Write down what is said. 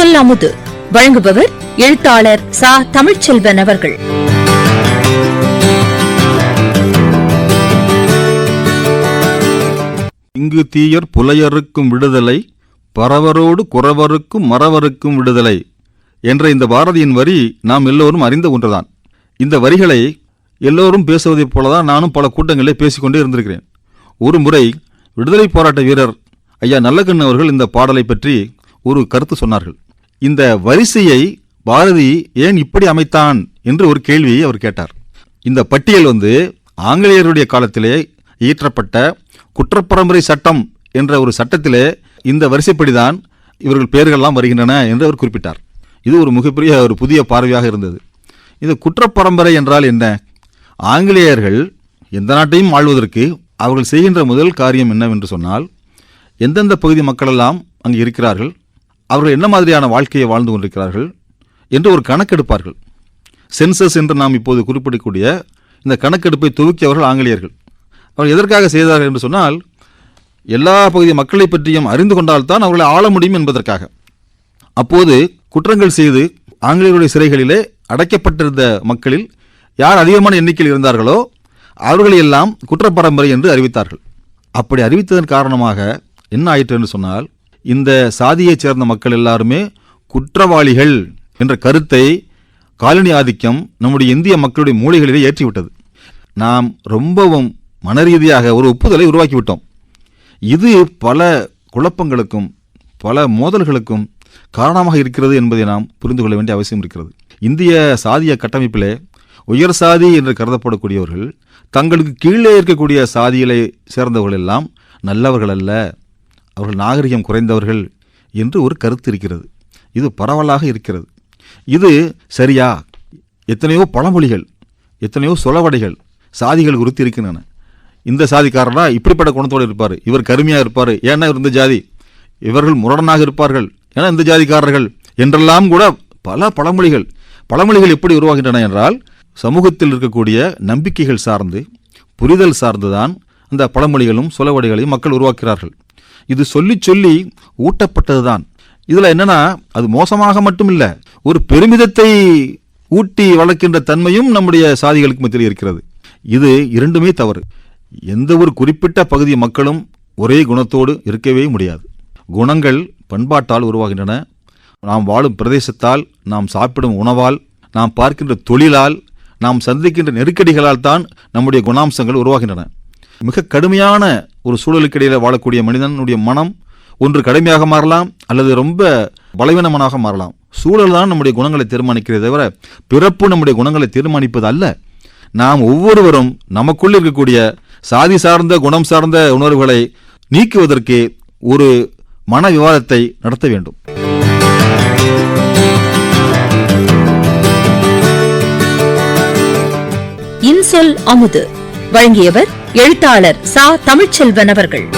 சொல் அமுது. வழங்குபவர் எழுத்தாளர் சா. தமிழ்ச்செல்வன் அவர்கள். இங்கு தீயர் புலையருக்கும் விடுதலை பரவரோடு குறவருக்கும் மறவருக்கும் விடுதலை என்ற இந்த பாரதியின் வரி நாம் எல்லோரும் அறிந்த ஒன்றுதான். இந்த வரிகளை எல்லோரும் பேசுவதைப் போலதான் நானும் பல கூட்டங்களில் பேசிக்கொண்டே இருந்திருக்கிறேன். ஒரு முறை விடுதலை போராட்ட வீரர் ஐயா நல்லக்கண்ணு அவர்கள் இந்த பாடலை பற்றி ஒரு கருத்து சொன்னார்கள். இந்த வரிசையை பாரதி ஏன் இப்படி அமைத்தான் என்று ஒரு கேள்வியை அவர் கேட்டார். இந்த பட்டியல் வந்து ஆங்கிலேயருடைய காலத்திலே இயற்றப்பட்ட குற்றப்பரம்பரை சட்டம் என்ற ஒரு சட்டத்திலே இந்த வரிசைப்படிதான் இவர்கள் பெயர்கள்லாம் வருகின்றன என்று அவர் குறிப்பிட்டார். இது ஒரு மிகப்பெரிய ஒரு புதிய பார்வையாக இருந்தது. இந்த குற்றப்பரம்பரை என்றால் என்ன? ஆங்கிலேயர்கள் எந்த நாட்டையும் ஆள்வதற்கு அவர்கள் செய்கின்ற முதல் காரியம் என்னவென்று சொன்னால் எந்தெந்த பகுதி மக்களெல்லாம் அங்கு இருக்கிறார்கள் அவர்கள் என்ன மாதிரியான வாழ்க்கையை வாழ்ந்து கொண்டிருக்கிறார்கள் என்று ஒரு கணக்கெடுப்பார்கள். சென்சஸ் என்று நாம் இப்போது குறிப்பிடக்கூடிய இந்த கணக்கெடுப்பை துவக்கியவர்கள் ஆங்கிலேயர்கள். அவர் எதற்காக செய்தார்கள் என்று சொன்னால் எல்லா பகுதி மக்களை பற்றியும் அறிந்து கொண்டால்தான் அவர்களை ஆள முடியும் என்பதற்காக. அப்போது குற்றங்கள் செய்து ஆங்கிலேயருடைய சிறைகளிலே அடைக்கப்பட்டிருந்த மக்களில் யார் அதிகமான எண்ணிக்கையில் இருந்தார்களோ அவர்களை எல்லாம் குற்றப்பரம்பரை என்று அறிவித்தார்கள். அப்படி அறிவித்ததன் காரணமாக என்ன ஆயிற்று என்று சொன்னால் இந்த சாதியைச் சேர்ந்த மக்கள் எல்லாருமே குற்றவாளிகள் என்ற கருத்தை காலனி ஆதிக்கம் நம்முடைய இந்திய மக்களுடைய மூளைகளிலே ஏற்றிவிட்டது. நாம் ரொம்பவும் மனரீதியாக ஒரு ஒப்புதலை உருவாக்கிவிட்டோம். இது பல குழப்பங்களுக்கும் பல மோதல்களுக்கும் காரணமாக இருக்கிறது என்பதை நாம் புரிந்து கொள்ள வேண்டிய அவசியம் இருக்கிறது. இந்திய சாதிய கட்டமைப்பிலே உயர் சாதி என்று கருதப்படக்கூடியவர்கள் தங்களுக்கு கீழே இருக்கக்கூடிய சாதிகளை சேர்ந்தவர்கள் எல்லாம் நல்லவர்கள் அல்ல அவர்கள் நாகரிகம் குறைந்தவர்கள் என்று ஒரு கருத்து இருக்கிறது. இது பரவலாக இருக்கிறது. இது சரியா? எத்தனையோ பழமொழிகள் எத்தனையோ சொலவடைகள் சாதிகள் குறித்து இருக்கின்றன. இந்த சாதிக்காரனா இப்படிப்பட்ட குணத்தோடு இருப்பார்? இவர் கருமையாக இருப்பார். ஏன்னா இவர் இந்த ஜாதி. இவர்கள் முரடனாக இருப்பார்கள். ஏன்னா இந்த ஜாதிக்காரர்கள் என்றெல்லாம் கூட பல பழமொழிகள் பழமொழிகள் எப்படி உருவாகின்றன என்றால் சமூகத்தில் இருக்கக்கூடிய நம்பிக்கைகள் சார்ந்து புரிதல் சார்ந்துதான் அந்த பழமொழிகளும் சொலவடைகளையும் மக்கள் உருவாக்குகிறார்கள். இது சொல்லி சொல்லி ஊட்டப்பட்டதுதான். இதில் என்னன்னா அது மோசமாக மட்டும் இல்லை ஒரு பெருமிதத்தை ஊட்டி வளர்க்கின்ற தன்மையும் நம்முடைய சாதிகளுக்கு மத்தியில் இருக்கிறது. இது இரண்டுமே தவறு. எந்த ஒரு குறிப்பிட்ட பகுதி மக்களும் ஒரே குணத்தோடு இருக்கவே முடியாது. குணங்கள் பண்பாட்டால் உருவாகின்றன. நாம் வாழும் பிரதேசத்தால் நாம் சாப்பிடும் உணவால் நாம் பார்க்கின்ற தொழிலால் நாம் சந்திக்கின்ற நெருக்கடிகளால் தான் நம்முடைய குணாம்சங்கள் உருவாகின்றன. மிக கடுமையான ஒரு சூழலுக்கு இடையில் வாழக்கூடிய மனிதனுடைய மனம் ஒன்று கடுமையாக மாறலாம் அல்லது ரொம்ப பலவீனமனாக மாறலாம். சூழல் தான் நம்முடைய குணங்களை தீர்மானிக்கிறதே தவிர பிறப்பு நம்முடைய குணங்களை தீர்மானிப்பது அல்ல. நாம் ஒவ்வொருவரும் நமக்குள் இருக்கக்கூடிய சாதி சார்ந்த குணம் சார்ந்த உணர்வுகளை நீக்குவதற்கு ஒரு மன விவாதத்தை நடத்த வேண்டும். இன்சொல் அமுது. வழங்கியவர் எழுத்தாளர் சா. தமிழ்ச்செல்வன் அவர்கள்.